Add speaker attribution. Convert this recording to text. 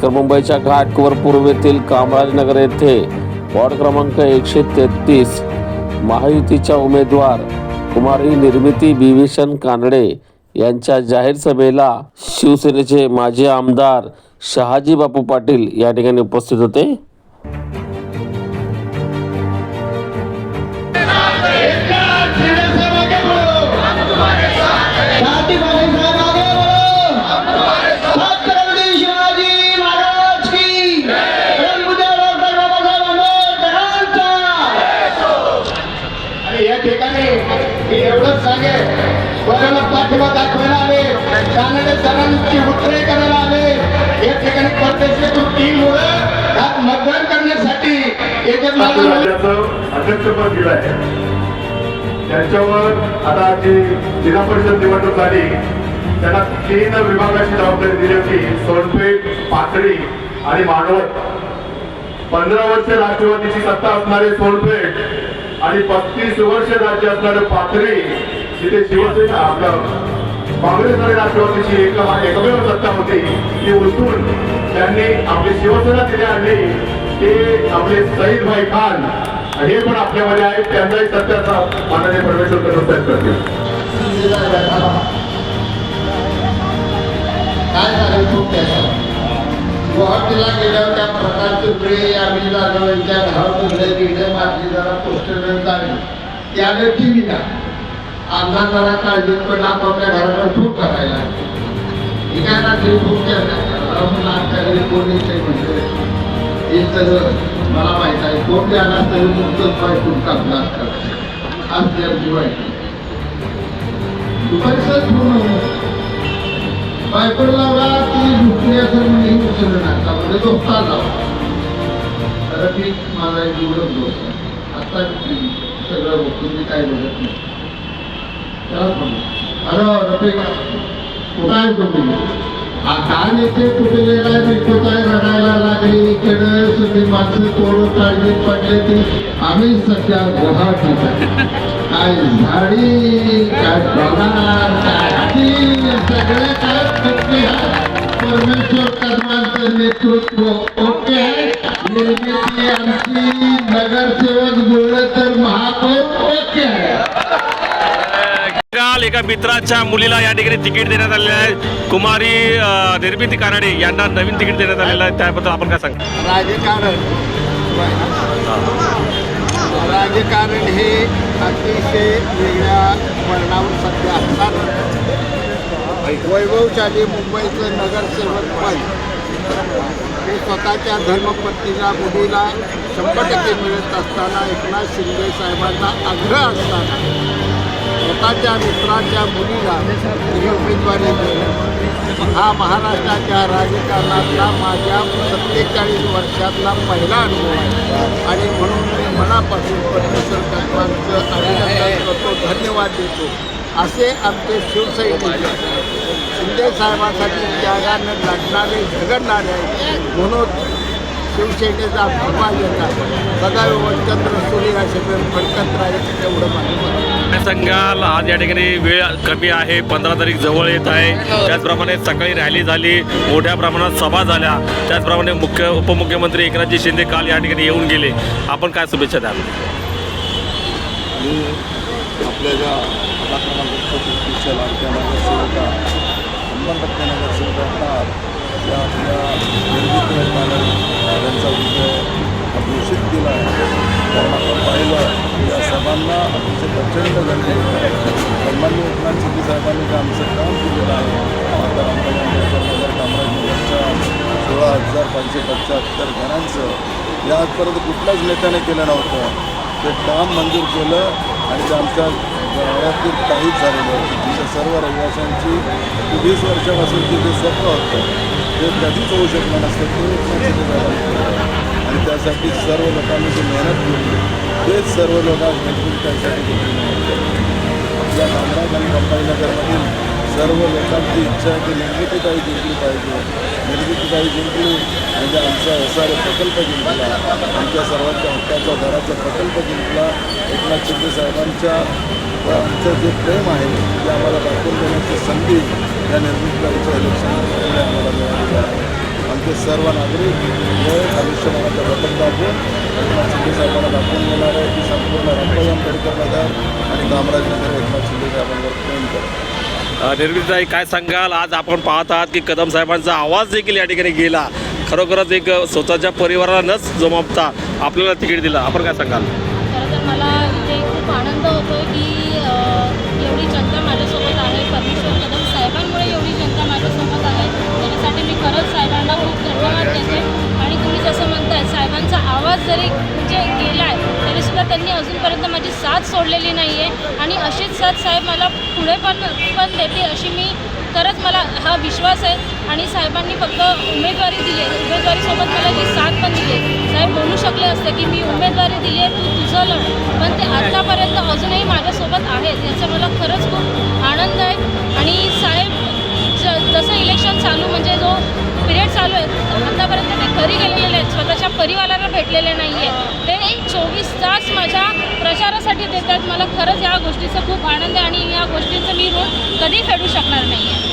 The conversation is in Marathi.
Speaker 1: भास्कर मुंबईच्या घाटकोपर पूर्वेतील कामराजनगर येथे वॉर्ड क्रमांक एकशे तेहतीस महायुतीच्या उमेदवार कुमारी निर्मिती बिभीषण कानडे यांच्या जाहीर सभेला शिवसेनेचे माजी आमदार शहाजी बापू पाटील या ठिकाणी उपस्थित होते.
Speaker 2: कानडे सरांची उत्तरे करायला आले. या ठिकाणी प्रत्यक्षातून तीन मुलं यात मतदान करण्यासाठी
Speaker 3: राज्याचं अध्यक्षपद दिलं आहे. त्यांच्यावर आता जी जिल्हा परिषद निवडणूक झाली त्यांना तीन विभागाची जबाबदारी दिली होती. सोनपेठ पाथरी आणि मानवत. पंधरा वर्ष राष्ट्रवादीची सत्ता असणारे सोनपेठ आणि पस्तीस वर्ष राज्य असणारे पाथरी तिथे शिवसेना आपलं काँग्रेसकडे राष्ट्रवादीची एक एकमेव सत्ता होती ती उलटून त्यांनी आपली शिवसेना तिथे आणली. ते आपले सईद भाई खान हे पण आपल्यामध्ये आहेत त्यांचाही सत्याचा माननीय परमेश्वर प्रसाद करतील.
Speaker 2: काय झालं खूप त्याचं? गुवाहाटीला गेल्यावर त्या प्रकारचे वेळे आम्ही जाधवांच्या घरातून गेले मारली जरा पोस्टर काढली त्याने ना आमदार जरा काळजी पण आपापल्या घराला ठोक करायला हे काय रात्री आमच्याकडे कोणी ते म्हणजे हे सगळं मला माहीत आहे. कोण द्यायला तरी मुक्तच पाय खूप कापला असतात आमची आमची माहिती दुपारी सर पूर्ण लावला. ती झुकली असं म्हणजे उचललं नका म्हणजे झोपता जावा तर मी माझा एक एवढंच दोष आहे. आता सगळं बघून मी काय बघत नाही. अरे रफिक कुठं आहे तुम्ही काय नेते कुठे काय रडायला लागले इकडे सगळी माणसं तोडून काढली पडले ती आम्ही सध्या गुवाहाटीत काय झाडी काय पगार काय सगळे काय पक्के परमेश्वर कदमांचं नेतृत्व ओके आहे निर्मिती आमची
Speaker 1: काल एका मित्राच्या मुलीला या ठिकाणी तिकीट देण्यात आलेलं आहे. कुमारी निर्मिती कानडे यांना नवीन तिकीट देण्यात आलेलं आहे. त्याबद्दल आपण काय सांगतो
Speaker 2: राजकारण. राजकारण हे अतिशय वेगळ्या वर्णावर सध्या असतात वैभवशाली मुंबईचं नगरसेवक पण हे स्वतःच्या धर्मपत्नीला मुलीला शंभर टक्के मिळत असताना एकनाथ शिंदे साहेबांचा आग्रह असताना स्वतःच्या मित्राच्या मुलीला ही उमेदवारी देणं. हा महाराष्ट्राच्या राजकारणातला माझ्या सत्तेचाळीस वर्षातला पहिला अनुभव आहे. आणि म्हणून मी मनापासून परमेश्वर कदमांचं अभिनंदन करतो धन्यवाद देतो. असे आमचे शिवसैनिक शिंदे साहेबांसाठी त्यागानं लढणारे झगडणारे म्हणून शिवसेनेचा भगवा सदैव वचंद्र सूर्य शरीर फडकत राहील आहे.
Speaker 1: काय सांगाल आज या ठिकाणी वेळ कमी आहे पंधरा तारीख जवळ येत आहे. त्याचप्रमाणे सकाळी रॅली झाली मोठ्या प्रमाणात सभा झाल्या. त्याचप्रमाणे मुख्य उपमुख्यमंत्री एकनाथजी शिंदे काल या ठिकाणी येऊन गेले. आपण काय शुभेच्छा द्याल?
Speaker 4: आपल्या ज्या छत्तीसच्या लाडक्या या त्या आपल्या निर्मित यांचा विजय केला आहे. कारण आपण पाहिलं की या सर्वांना अतिशय प्रचंड गर्दी आहे सन्मान्य एकनाथ शिंदे साहेबांनी जे आमचं काम केलेलं आहे आता रामराज आंबेडकर नगर कामराजनगरच्या सोळा हजार पाचशे पंच्याहत्तर घरांचं या आजपर्यंत कुठल्याच नेत्याने केलं नव्हतं. ते काम मंजूर केलं आणि ते आमच्या गावातील काहीच झालेलं होतं तिच्या सर्व रहिवाशांची वीस वर्षापासून तिथे स्वप्न होतं. ते कधीच होऊ शकलं नसतं. ते आणि त्यासाठी सर्व लोकांनी जी मेहनत केली तेच सर्व लोक आज मजबूत त्यासाठी केली आपल्या कामराज आणि कंपाईनगरमधील सर्व लोकांची इच्छा आहे की निर्मितीताई जिंकली पाहिजे. निर्मितीताई जिंकली म्हणजे आमचा एस प्रकल्प जिंकला. आमच्या सर्वांच्या हक्काचा घराचा प्रकल्प जिंकला. एकनाथ शिंदे साहेबांच्या व आमचं जे प्रेम आहे ते आम्हाला दाखवून देण्याची संधी या निर्मितीच्या इलेक्शन आम्हाला मिळालेली आहे. आमचे सर्व नागरिक हे आयुष्यमानाचा बटन दाखवून एकनाथ शिंदे साहेबांना दाखवून देणार आहे की संपूर्ण रंपाई आंबेडकर नगर आणि कामराजनगर एकनाथ शिंदे साहेबांवर प्रेम करतो
Speaker 5: निर्मितीताई काय सांगाल? आज आपण पाहत आहात की कदम साहेबांचा आवाज देखील या ठिकाणी गेला. खरोखरच एक स्वतःच्या परिवाराला नच जमावता आपल्याला तिकीट दिलं. आपण काय सांगाल?
Speaker 6: साथ सोडलेली नाही आहे आणि अशीच साथ साहेब मला पुढे पण पण देते अशी मी खरंच मला हा विश्वास आहे. आणि साहेबांनी फक्त उमेदवारी दिली आहे. उमेदवारीसोबत मला जी साथ पण दिली आहे. साहेब बोलू शकले असते की मी उमेदवारी दिली आहे तू तुझं लढ. पण ते आत्तापर्यंत अजूनही माझ्यासोबत आहेत याचा मला खरंच खूप आनंद आहे. आणि साहेब ज जसं इलेक्शन चालू म्हणजे जो पिरियड चालू आहे आत्तापर्यंत ते घरी गेलेले आहेत स्वतःच्या भेटलेले नाही आहे ते चोवीस तास माझ्या प्रचारासाठी देतात. मला खरंच या गोष्टीचा खूप आनंद आहे आणि या गोष्टीचं मी रोज कधी फेडू शकणार नाही आहे